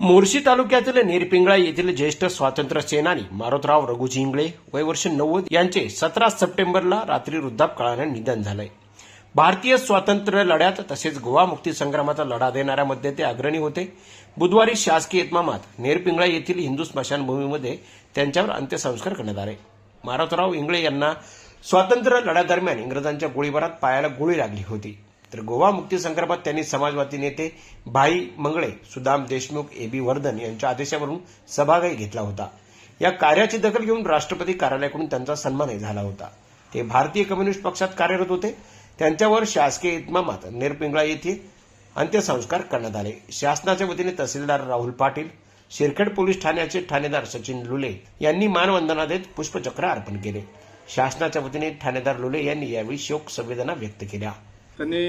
मोर्शी तालुक्यातील नेरपिंगळा येथील ज्येष्ठ स्वातंत्र्य सेनानी मारोतराव रघुजी इंगळे वय वर्ष नव्वद यांचे सतरा सप्टेंबरला रात्री वृद्धापकाळाने निधन झालंय भारतीय स्वातंत्र्य लढ्यात तसेच गोवा मुक्ती संग्रामाचा लढा देणाऱ्यामध्ये ते अग्रणी होते. बुधवारी शासकीय इतमामात नेरपिंगळा येथील हिंदू स्मशानभूमीमध्ये त्यांच्यावर अंत्यसंस्कार करण्यात आले. मारोतराव इंगळे यांना स्वातंत्र्य लढ्यादरम्यान इंग्रजांच्या गोळीबारात पायाला गोळी लागली होती. तर गोवा मुक्ती संदर्भात त्यांनी समाजवादी नेते भाई मंगळे सुदाम देशमुख ए बी वर्धन यांच्या आदेशावरून सभागही घेतला होता. या कार्याची दखल घेऊन राष्ट्रपती कार्यालयाकडून त्यांचा सन्मानही झाला होता. ते भारतीय कम्युनिस्ट पक्षात कार्यरत होते. त्यांच्यावर शासकीय इतमामात नेरपिंगळा येथे अंत्यसंस्कार करण्यात आले. शासनाच्या वतीने तहसीलदार राहुल पाटील शिरखेड पोलीस ठाण्याचे ठाणेदार सचिन लुले यांनी मानवंदना देत पुष्पचक्र अर्पण केले. शासनाच्या वतीने ठाणेदार लुले यांनी यावेळी शोक संवेदना व्यक्त केल्या. त्यांनी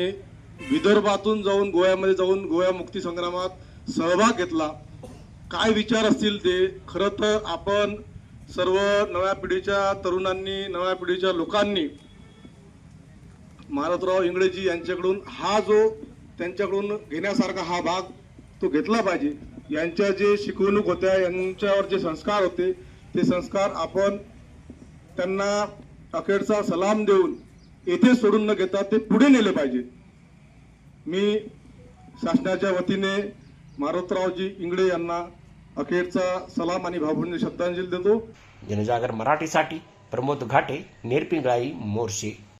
विदर्भातून जाऊन गोव्यामध्ये जाऊन गोव्या मुक्ती संग्रामात सहभाग घेतला. काय विचार असतील ते? खरं तर आपण सर्व नव्या पिढीच्या तरुणांनी नव्या पिढीच्या लोकांनी मारुतराव इंगळेजी यांच्याकडून हा जो त्यांच्याकडून घेण्यासारखा हा भाग तो घेतला पाहिजे. यांच्या जे शिकवणूक होत्या यांच्यावर जे संस्कार होते ते संस्कार आपण त्यांना अखेरचा सलाम देऊन येथे सोडून न घेता ते पुढे नेले पाहिजे. मी शासनाच्या वतीने मारुतरावजी इंगळे यांना अखेरचा सलाम आणि भावपूर्ण श्रद्धांजली देतो. जनजागर मराठीसाठी प्रमोद घाटे नेरपिंगळाई मोर्शी.